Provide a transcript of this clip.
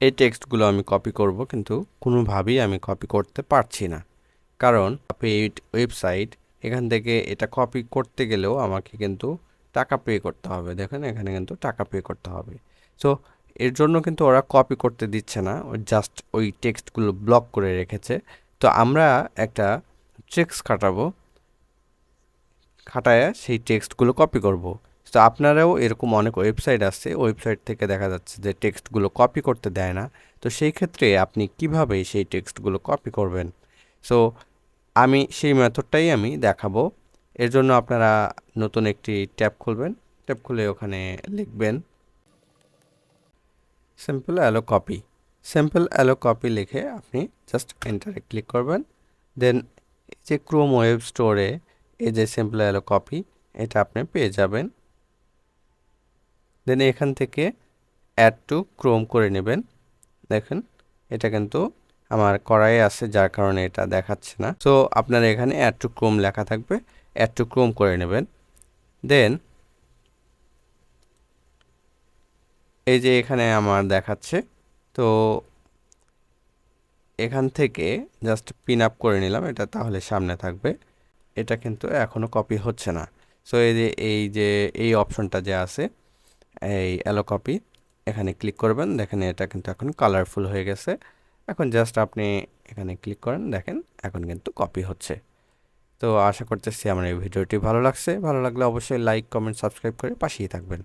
এই টেক্সটগুলো আমি কপি করব, কিন্তু কোনোভাবেই আমি কপি করতে পারছি না। কারণ পেইড ওয়েবসাইট এখান থেকে এটা কপি করতে গেলেও আমাকে কিন্তু টাকা পে করতে হবে। দেখেন, এখানে কিন্তু টাকা পে করতে হবে। সো এর জন্য কিন্তু ওরা কপি করতে দিচ্ছে না জাস্ট ওই টেক্সটগুলো ব্লক করে রেখেছে। তো আমরা একটা ট্রিক্স খাটাবো, খাটায় সেই টেক্সটগুলো কপি করব। তো আপনারাও এরকম অনেক ওয়েবসাইট আছে ওয়েবসাইট থেকে দেখা যাচ্ছে যে টেক্সটগুলো কপি করতে দেয় না। তো সেই ক্ষেত্রে আপনি কীভাবে সেই টেক্সটগুলো কপি করবেন? সো আমি সেই মেথডটাই আমি দেখাবো। এর জন্য আপনারা নতুন একটি ট্যাব খুলবেন। ট্যাব খুলে ওখানে লিখবেন simple aloe copy simple aloe copy লিখে আপনি জাস্ট এন্টারে ক্লিক করবেন। দেন যে ক্রোম ওয়েব স্টোরে এই যে সিম্পল অ্যালো কপি এটা আপনি পেয়ে যাবেন। দেন এখান থেকে অ্যাড টু ক্রোম করে নেবেন। দেখেন, এটা কিন্তু আমার করাই আছে, যার কারণে এটা দেখাচ্ছে না। সো আপনার এখানে অ্যাড টু ক্রোম লেখা থাকবে। অ্যাড টু ক্রোম করে নেবেন। দেন এই যে এখানে আমার দেখাচ্ছে, তো এখান থেকে জাস্ট পিন আপ করে নিলাম, এটা তাহলে সামনে থাকবে। এটা কিন্তু এখনও কপি হচ্ছে না। সো এই যে এই যে, এই অপশনটা যে আছে এই অ্যালো কপি এখানে ক্লিক করবেন, দেখেন এটা কিন্তু এখন কালারফুল হয়ে গেছে। এখন জাস্ট আপনি এখানে ক্লিক করেন, দেখেন এখন কিন্তু কপি হচ্ছে। তো আশা করতেছি আমার এই ভিডিওটি ভালো লাগছে। ভালো লাগলে অবশ্যই লাইক কমেন্ট সাবস্ক্রাইব করে পাশেই থাকবেন।